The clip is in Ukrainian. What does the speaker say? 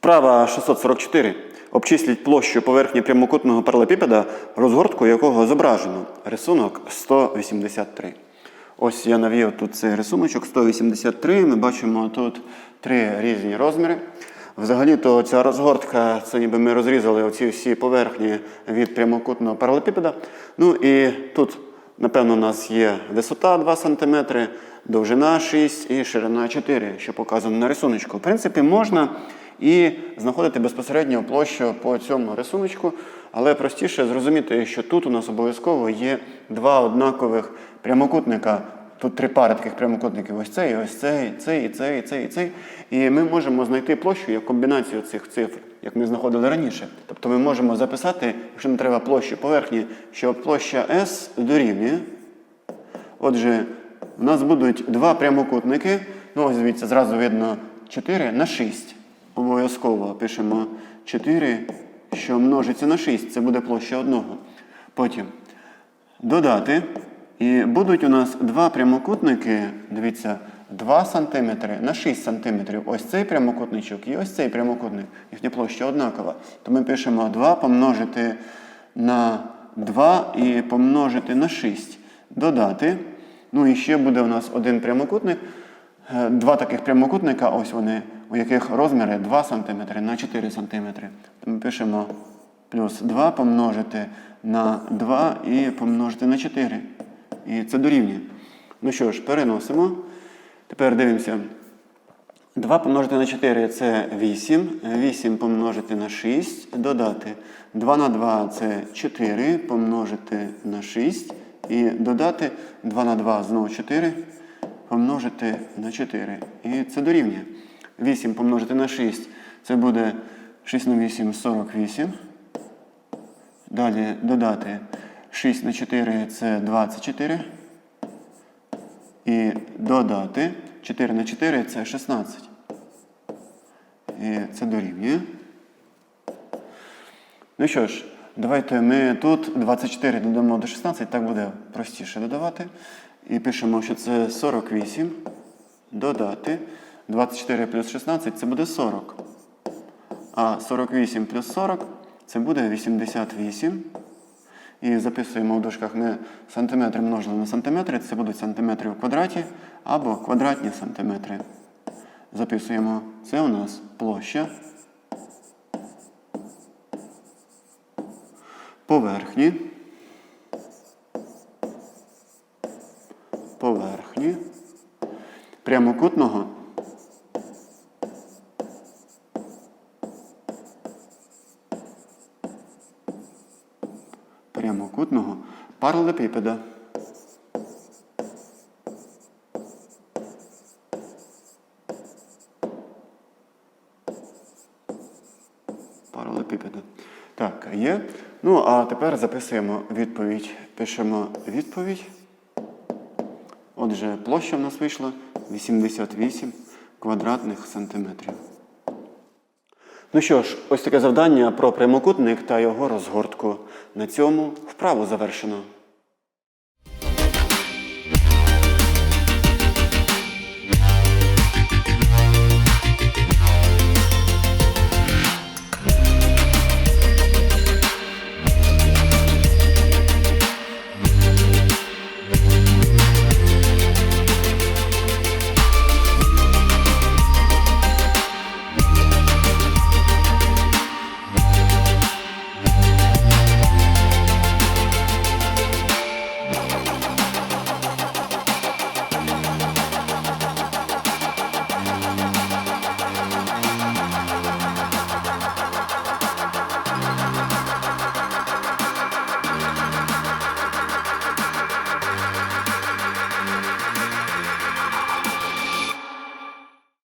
Вправа 644. Обчисліть площу поверхні прямокутного паралепіпеда, розгортку якого зображено. Рисунок 183. Ось я навів тут цей рисуночок 183. Ми бачимо тут три різні розміри. Взагалі-то ця розгортка, це ніби ми розрізали оці всі поверхні від прямокутного паралепіпеда. Ну і тут, напевно, у нас є висота 2 см, довжина 6 і ширина 4, що показано на рисуночку. В принципі, можна і знаходити безпосередньо площу по цьому рисуночку, але простіше зрозуміти, що тут у нас обов'язково є два однакових прямокутника. Тут три пари таких прямокутників. Ось цей, ось цей, цей, цей, і цей, і цей. І ми можемо знайти площу як комбінацію цих цифр, як ми знаходили раніше. Тобто ми можемо записати, якщо не треба площу поверхні, що площа S дорівнює. Отже, у нас будуть два прямокутники. Ну, ось дивіться, зразу видно 4 на 6. Обов'язково пишемо 4, що множиться на 6. Це буде площа одного. Потім додати. І будуть у нас два прямокутники, дивіться, 2 см на 6 см. Ось цей прямокутничок і ось цей прямокутник. Їхня площа однакова. То ми пишемо 2 помножити на 2 і помножити на 6. Додати. Ну і ще буде у нас один прямокутник. Е, Два таких прямокутника, ось вони, у яких розміри 2 см на 4 см. Ми пишемо плюс 2 помножити на 2 і помножити на 4. І це дорівнює. Ну що ж, переносимо. Тепер дивимося. 2 помножити на 4 це 8. 8 помножити на 6, додати. 2 на 2 це 4, помножити на 6. І додати 2 на 2 знову 4, помножити на 4. І це дорівнює. 8 помножити на 6 це буде 6 на 8 48. Далі додати 6 на 4 це 24. І додати 4 на 4 це 16. І це дорівнює. Ну що ж, давайте ми тут 24 додамо до 16, так буде простіше додавати. І пишемо, що це 48. Додати. 24 плюс 16 це буде 40. А 48 плюс 40 це буде 88. І записуємо в дужках ми сантиметри множили на сантиметри, це будуть сантиметри в квадраті або квадратні сантиметри. Записуємо, це у нас площа поверхні. Поверхні прямокутного прямокутного паралепіпеда. Паралепіпеда. Так, є. Ну, а тепер записуємо відповідь. Пишемо відповідь. Отже, площа в нас вийшла 88 квадратних сантиметрів. Ну що ж, ось таке завдання про прямокутник та його розгортку. На цьому вправу завершено.